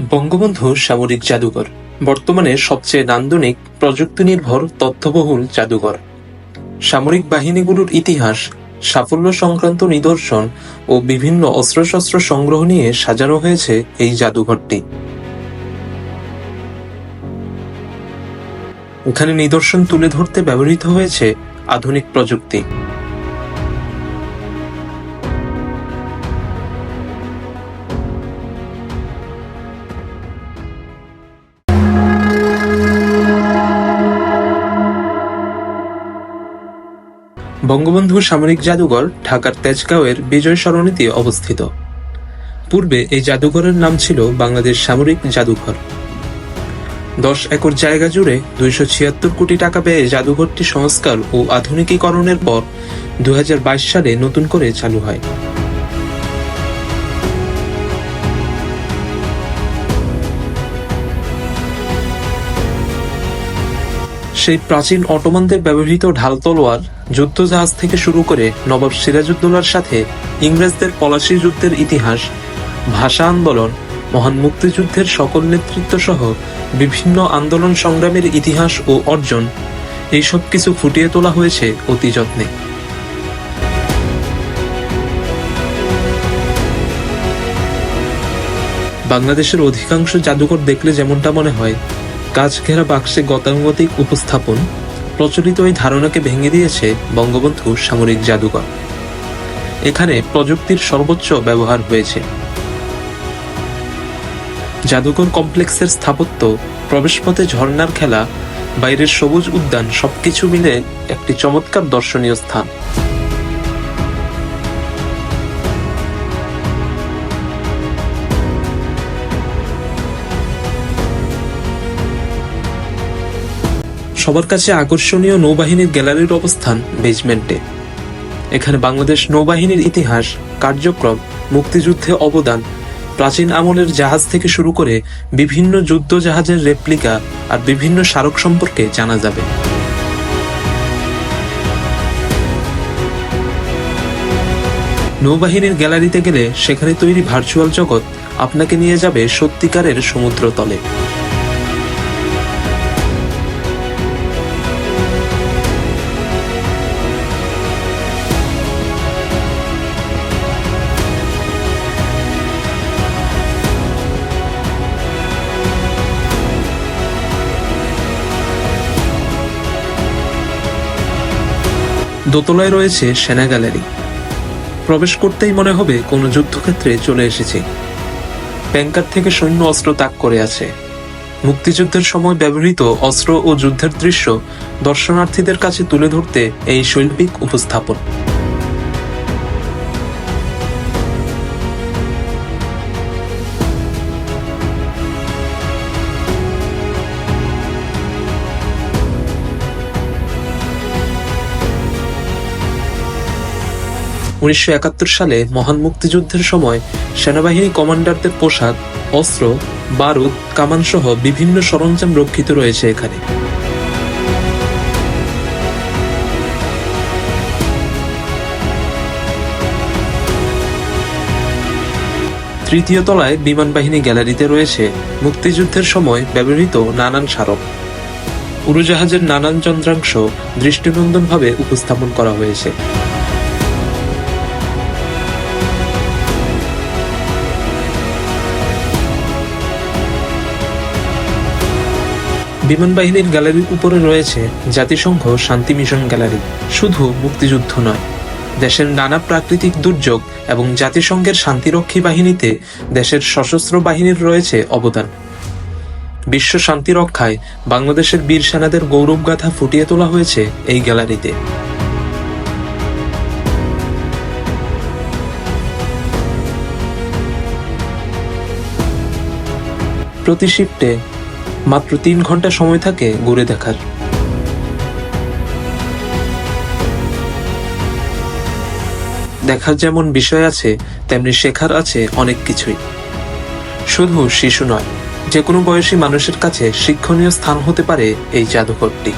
বঙ্গবন্ধু সামরিক জাদুঘর, বর্তমানে সবচেয়ে নান্দনিক প্রযুক্তি নির্ভর তথ্যবহুল জাদুঘর। সামরিক বাহিনীগুলোর ইতিহাস, সাফল্য সংক্রান্ত নিদর্শন ও বিভিন্ন অস্ত্রশস্ত্র সংগ্রহ নিয়ে সাজানো হয়েছে এই জাদুঘরটি। এখানে নিদর্শন তুলে ধরতে ব্যবহৃত হয়েছে আধুনিক প্রযুক্তি। বঙ্গবন্ধু সামরিক জাদুঘর ঢাকার তেজগাঁওয়ের বিজয় সরণিতে অবস্থিত। পূর্বে এই জাদুঘরের নাম ছিল বাংলাদেশ সামরিক জাদুঘর। দশ একর জায়গা জুড়ে দুইশো ছিয়াত্তর কোটি টাকা ব্যয়ে জাদুঘরটি সংস্কার ও আধুনিকীকরণের পর দু হাজার বাইশ সালে নতুন করে চালু হয়। সেই প্রাচীন অটোমানদের ব্যবহৃত ঢাল তলোয়ার যুদ্ধজাহাজ থেকে শুরু করে নবাব সিরাজউদ্দৌলার সাথে ইংরেজদের পলাশি যুদ্ধের ইতিহাস, ভাষা আন্দোলন, মহান মুক্তিযুদ্ধের সকল নেতৃত্ব সহ বিভিন্ন আন্দোলন সংগ্রামের ইতিহাস ও অর্জন, এইসব কিছু ফুটিয়ে তোলা হয়েছে অতি যত্নে। বাংলাদেশের অধিকাংশ জাদুঘর দেখলে যেমনটা মনে হয় কাজ ঘেরা বাক্সে গতানুগতিক উপস্থাপন প্রচলিত এই ধারণাকে ভেঙে দিয়েছে বঙ্গবন্ধু সামরিক জাদুঘর। এখানে প্রযুক্তির সর্বোচ্চ ব্যবহার হয়েছে। জাদুঘর কমপ্লেক্সের স্থাপত্য, প্রবেশপথে ঝর্ণার খেলা, বাইরের সবুজ উদ্যান সবকিছু মিলে একটি চমৎকার দর্শনীয় স্থান। সবার কাছে আকর্ষণীয় নৌবাহিনীর গ্যালারির অবস্থান বেজমেন্টে এখানে বাংলাদেশ নৌবাহিনীর ইতিহাস, কার্যক্রম, মুক্তিযুদ্ধে অবদান, প্রাচীন আমলের জাহাজ থেকে শুরু করে বিভিন্ন যুদ্ধ জাহাজের রেপ্লিকা আর বিভিন্ন স্মারক সম্পর্কে জানা যাবে। নৌবাহিনীর গ্যালারিতে গেলে সেখানে তৈরি ভার্চুয়াল জগৎ আপনাকে নিয়ে যাবে সত্যিকারের সমুদ্র দোতলায় রয়েছে সেনা গ্যালারি। প্রবেশ করতেই মনে হবে কোনো যুদ্ধক্ষেত্রে চলে এসেছে। ব্যাংকার থেকে সৈন্য অস্ত্র তাক করে আছে। মুক্তিযুদ্ধের সময় ব্যবহৃত অস্ত্র ও যুদ্ধের দৃশ্য দর্শনার্থীদের কাছে তুলে ধরতে এই শৈল্পিক উপস্থাপন। উনিশশো একাত্তর সালে মহান মুক্তিযুদ্ধের সময় সেনাবাহিনী কমান্ডারদের পোশাক, অস্ত্র, বারুদ, কামান সহ বিভিন্ন সরঞ্জাম রক্ষিত রয়েছে এখানে। তৃতীয় তলায় বিমান বাহিনী গ্যালারিতে রয়েছে মুক্তিযুদ্ধের সময় ব্যবহৃত নানান স্মারক। উড়োজাহাজের নানান যন্ত্রাংশ দৃষ্টিনন্দনভাবে উপস্থাপন করা হয়েছে। বিমান বাহিনীর গ্যালারির উপরে রয়েছে জাতিসংঘ শান্তি মিশন গ্যালারি। শুধু মুক্তিযুদ্ধ নয়, দেশের নানা প্রাকৃতিক দুর্যোগ এবং জাতিসংঘের শান্তিরক্ষী বাহিনীতে দেশের সশস্ত্র বাহিনীর রয়েছে অবদান। বিশ্ব শান্তি রক্ষায় বাংলাদেশের বীর সেনাদের গৌরবগাথা ফুটিয়ে তোলা হয়েছে এই গ্যালারিতে। প্রতি শিফটে মাত্র তিন ঘণ্টা সময় থাকে ঘুরে দেখার। দেখার যেমন বিষয় আছে, তেমনি শেখার আছে অনেক কিছুই। শুধু শিশু নয় যে কোনো বয়সী মানুষের কাছে শিক্ষণীয় স্থান হতে পারে এই জাদুঘরটি।